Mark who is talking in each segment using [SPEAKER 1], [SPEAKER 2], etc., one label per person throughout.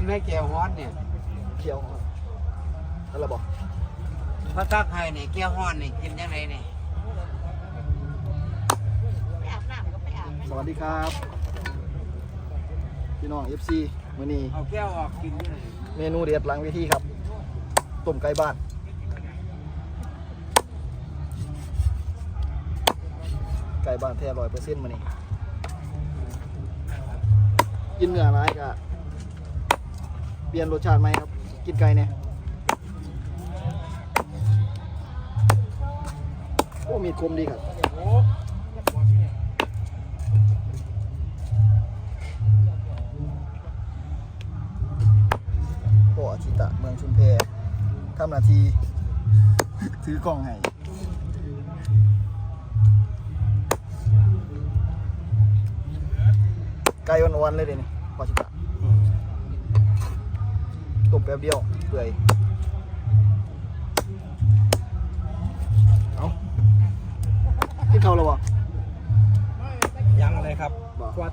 [SPEAKER 1] กินไหมแก้วฮ้อนเนี่ย
[SPEAKER 2] เขียวอะไรบอก
[SPEAKER 1] พระทักไทยเนี่ยแก้วฮ้อนนี่กินยังไงเนี่ย
[SPEAKER 3] ไปอาบน้ำก็ไปอาบ
[SPEAKER 2] สวัสดีครับ พี่น้อง FC มื้อนี้
[SPEAKER 1] เอาแก้วออกกินยังไง
[SPEAKER 2] เมนูเด็ดหลังเวทีครับต้มไก่บ้าน ไก่บ้านแท้ร้อยเปอร์เซ็นต์มานี่กินเนื้อร้ายกะ เปลี่ยนรสชาติไหมครับ กินไก่เนี่ยโอ้มีคมดีครับโอ้อาชิตะเมืองชุมเพทำนาที ถือกล้องให้ไก่อ่อนๆเลยเดี๋ยวนี้ ตบแป๊บเดียวเปื่อยเอากินข้าวแล้วบ่
[SPEAKER 4] ยังเลยครับ
[SPEAKER 2] บ่
[SPEAKER 4] วัด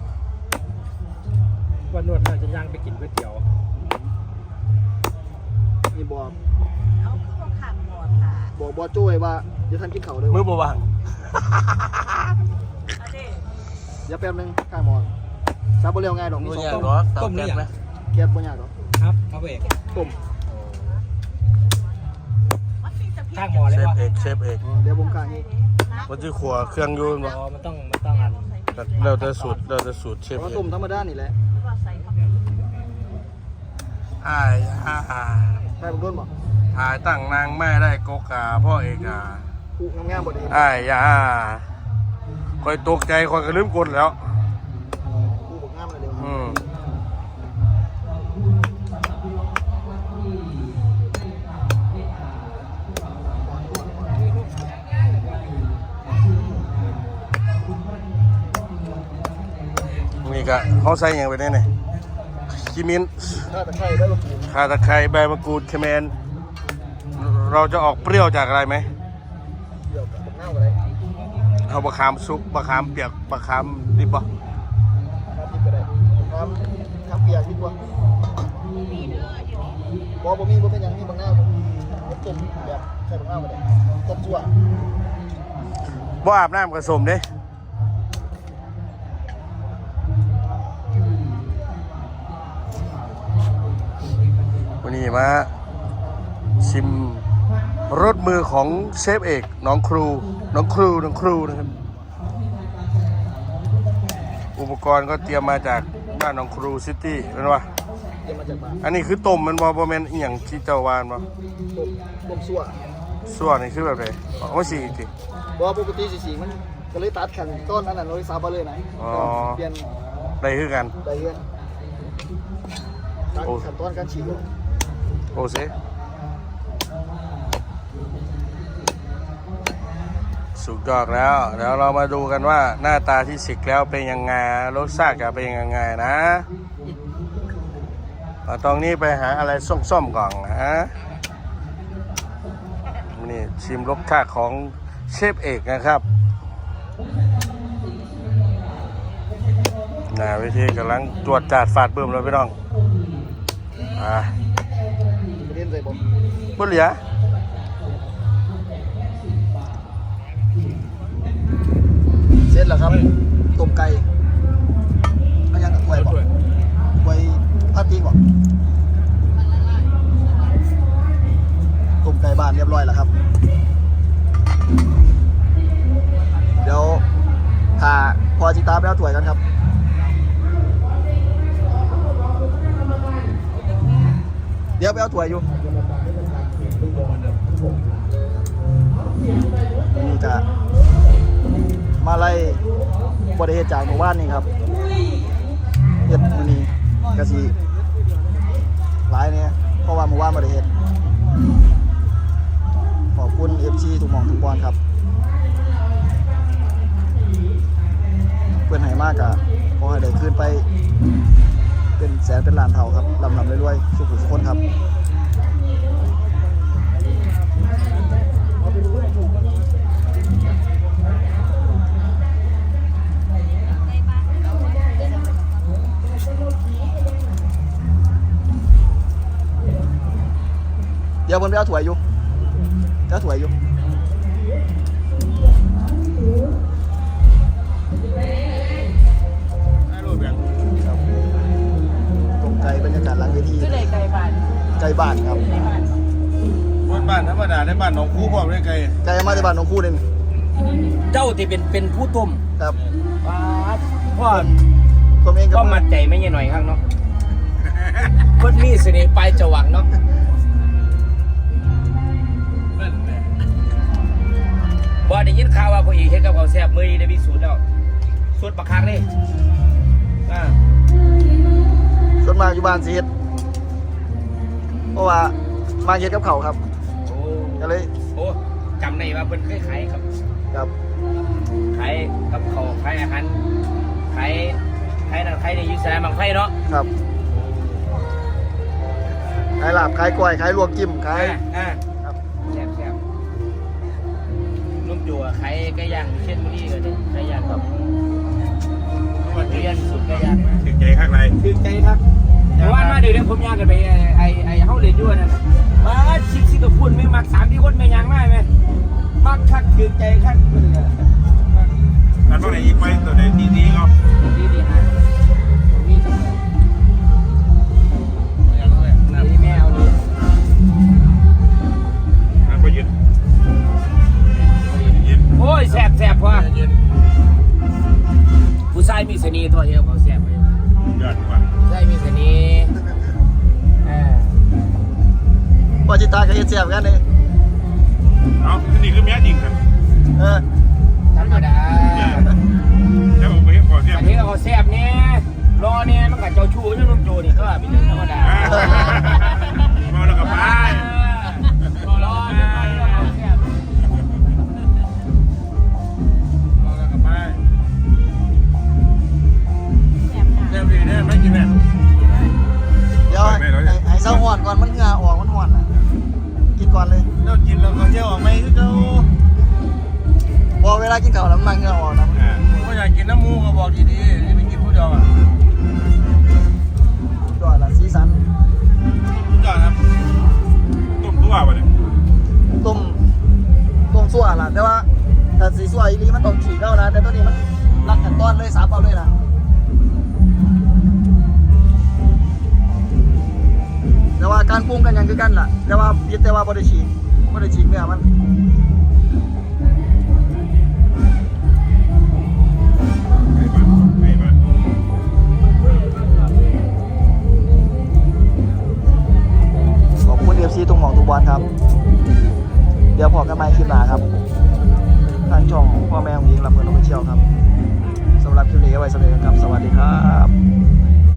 [SPEAKER 4] วันนวดน่าจะย่างไปกินก๋วยเตี๋ยว
[SPEAKER 2] นี่บอก
[SPEAKER 3] เอาคือว่าขังหมดค่ะ
[SPEAKER 2] บอกบอโจ้ยว่าเดี๋ยวท่านกินข้าวเลย
[SPEAKER 4] มือบ่ว่าง
[SPEAKER 3] อันนี้
[SPEAKER 2] เดี๋ยวแป๊บนึงข้างหมอนซับบ่เร็วง่ายดอกมีสองต้ม
[SPEAKER 4] ต้มนี่ยัง
[SPEAKER 2] แก๊สบ่ยากดอก
[SPEAKER 4] ครับครับเอก
[SPEAKER 2] ต้ม
[SPEAKER 3] มันมีแต่พริก
[SPEAKER 4] ข้างหมอเลย
[SPEAKER 5] เชฟ
[SPEAKER 4] วะ
[SPEAKER 5] เอกเชฟเอก
[SPEAKER 2] อ๋อเดี๋ยวผมข้างนี้
[SPEAKER 5] วันที่ขัวเครื่องอยูนบ่
[SPEAKER 4] อ๋อมันต้องมันต้องอัน
[SPEAKER 5] เราจะสูตรเราจะสูตรเชฟ
[SPEAKER 2] เพราะ
[SPEAKER 5] เอก
[SPEAKER 2] ต้มธรรมดานี่แหละ
[SPEAKER 3] ว่าใส่เข้าไป
[SPEAKER 5] อ้ายอ่าอ่า
[SPEAKER 2] ไปผมโดนบ่
[SPEAKER 5] ถ่ายตั้งนางแม่ได้กกาพ่อเอกอะ
[SPEAKER 2] กูงามๆบ่ดี
[SPEAKER 5] อ้ายอ่าคอยตกใจคอยกระลืมกดแล้ว
[SPEAKER 2] กูบอกงามเลยเดี๋ยว
[SPEAKER 5] อืม ก็เขาใส่หยังไปได้เนี่ยกิมิน
[SPEAKER 2] ถ้าตะไคร้ได้บ่กู
[SPEAKER 5] ข่าตะไคร้ใบมะกรูดเขมรเราจะออกเปรี้ยวจากอะไรไหม
[SPEAKER 2] เดี๋ยวกับน้ำก็ได้
[SPEAKER 5] เอาบะขามซุปบะขามเปียกบะขามดิบปะ
[SPEAKER 2] น้ำพริกก็ได้น้ำน้ำเปียกดีกว่าบ่บ่มีบ่เป็นหยังมีบางหน้าบ่ต้มแบบใส่บางหน้าก็ได้ต้มจั่ว
[SPEAKER 5] บ่อาบน้ำกระสมเด้ วันนี้มาชิมรสมือของเชฟเอกน้องครูน้องครูน้องครูนะครับ อุปกรณ์ก็เตรียมมาจากบ้านน้องครูซิตี้เป็นว่า
[SPEAKER 2] เตรียมมาจากบ้าน
[SPEAKER 5] อันนี้คือต้มมันบอบอแมนอหย่างที่เจ้าวานบ่
[SPEAKER 2] ต้มต้มซั่ว
[SPEAKER 5] ส่วนนี่คือแบบไหนเอามาสีอีกที
[SPEAKER 2] บ่ปกติสิสีมันก็เลยตัดขั้นต้นอันนั้นเลยซาบะเลยนะ
[SPEAKER 5] อ๋อ
[SPEAKER 2] เปลี่ยน
[SPEAKER 5] ได้คือกัน
[SPEAKER 2] ได้เฮือนตัด
[SPEAKER 5] โอ้
[SPEAKER 2] ขั้นตอนการฉีก
[SPEAKER 5] โอเซสุกดอกแล้ว เดี๋ยวเรามาดูกันว่าหน้าตาที่สิกแล้วเป็นยังไงรสชาติจะเป็นยังไงนะเอาตรงนี้ไปหาอะไรส้มๆก่อนนะนี่ชิมรสชาติของเชฟเอกนะครับนะวิธีกำลังตรวจจัดฝาดเบิ่มเลยพี่น้อง อ่า
[SPEAKER 2] เล่นใส่บ่
[SPEAKER 5] บ่เหลือ
[SPEAKER 2] เสร็จแล้วครับต้มไก่เอายังกับถ้วยบ่ถ้วยพลาสติกบ่ต้มไก่บ้านเรียบร้อยแล้วครับ เดี๋ยวถ้าพอจิตาไปเอาถ้วยกันครับ เดี๋ยวอาถ้วยอยู่นี่จะมาไล่บริเหตุจากหมู่บ้านนี่ครับเฮ็ดมือนี้กะสีหลายเนี่ยเพราะว่าหมู่บ้านบริเหตุขอบคุณเอฟซีทุกหมองทุกบอลครับ เพื่อนให้มากอะขอให้ได้คืนไป เป็นแสนเป็นล้านเท่าครับลำลำรวยๆสุขุสุขคนครับ เดี๋ ยวผมไปเอาถั่วยอยู่เดี๋ยวเอาถั่วยอยู่ครับตรงใจบรรยากาศหลังเวที
[SPEAKER 6] ก็เลยไกลบ้าน
[SPEAKER 2] ใจบ้านครับ
[SPEAKER 6] ในบ้าน
[SPEAKER 7] บ้านบ้านธรรมดาในบ้านหนองคูพร้อมด้วยไกล
[SPEAKER 2] ใจมาจากบ้านน้องคู่เลยนี่
[SPEAKER 4] เจ้าที่เป็นเป็นผู้ต้ม
[SPEAKER 2] ครับ
[SPEAKER 4] ป้าดพ่อ
[SPEAKER 2] ผมเอง
[SPEAKER 4] ก็
[SPEAKER 2] ก็
[SPEAKER 4] มัดใจไม่ใช่หน่อยข้างเนาะเพิ่นมีเสน่ห์ปลายจวักเนาะ บ่ได้ยินข่าวว่าพ่ออีเฮ็ดกับข้าวแซ่บมื้อนี้ได้พิสูจน์แล้วสุดบักคักเลยอ่า
[SPEAKER 2] ส่วนมากอยู่บ้านสิเฮ็ดเพราะว่ามาเฮ็ดกับเขาวครับ
[SPEAKER 4] โอ้
[SPEAKER 2] ก็เลย
[SPEAKER 4] โอ้จำได้ว่าเพิ่นเคยขายครับ
[SPEAKER 2] ครับ
[SPEAKER 4] ขายกับเขาวขายอาหารขายขายนั่นขายนี่อยู่สนามบางไฟเนาะ
[SPEAKER 2] ครับขายลาบขายกล้วยขายลวกจิ้มขาย
[SPEAKER 4] อ่าอ่า วขายไก่ย่างอยู่เช่นบุรีก็ได้ไก่ย่างกับเรียนสุดไก่ย่าง
[SPEAKER 7] ถึงใจข้างใน
[SPEAKER 4] ถึงใจครับแต่ว่ามาเดี๋ยวเดี๋ยวผมย่างกันไปไอ้ไอ้ไอ้เฮาเรียนด้วยนั่นน่ะมาชิคซิกับพุ่นไม่มักสามที่คนไม่ย่างง่ายไหมมักคักถึงใจคักพุ่นเลยมัก
[SPEAKER 7] อันพวกไหนยิงไปตัวไหนดีา
[SPEAKER 4] ยมีเสน่ห์ตัวเดียวเขาแซ่บเลย
[SPEAKER 7] ยอดกว่า
[SPEAKER 4] ผู้ชายมีเสน่ห์เออ
[SPEAKER 2] ว่าจิตากับเฮ็ดเสียบกันเลย
[SPEAKER 7] เอานี่คือแม่จริงครับ
[SPEAKER 2] เออ
[SPEAKER 4] ธรรมดา
[SPEAKER 7] แล้วผมไปเห็นพอเสีย
[SPEAKER 4] อันนี้เขาแซ่บเนี่ยรอเนี่ยมันกับเจ้าชู้อยังนุ่มโจนี่ก็เป็นเรื่องธรรมดา
[SPEAKER 7] มา
[SPEAKER 2] ให้ให้เศร้าหอนก่อนมันเหงื่อออกมันหอนอะกินก่อนเลย
[SPEAKER 7] เรากินเราก็เที่ยวออกไม่คือเจ้า
[SPEAKER 2] พอเวลากินข้าวแล้วมันมาเหงื่อออกนะ
[SPEAKER 7] ก็อยากกินน้ำมูก็บอกดีๆนี่ไม่กินผู้เดียวอะ ป
[SPEAKER 2] รุงกันอยังคือกันล่ะ แต่ว่าพิดแต่ว่าบ่ได้ฉีกบ่ได้ฉีกเนื้อมัน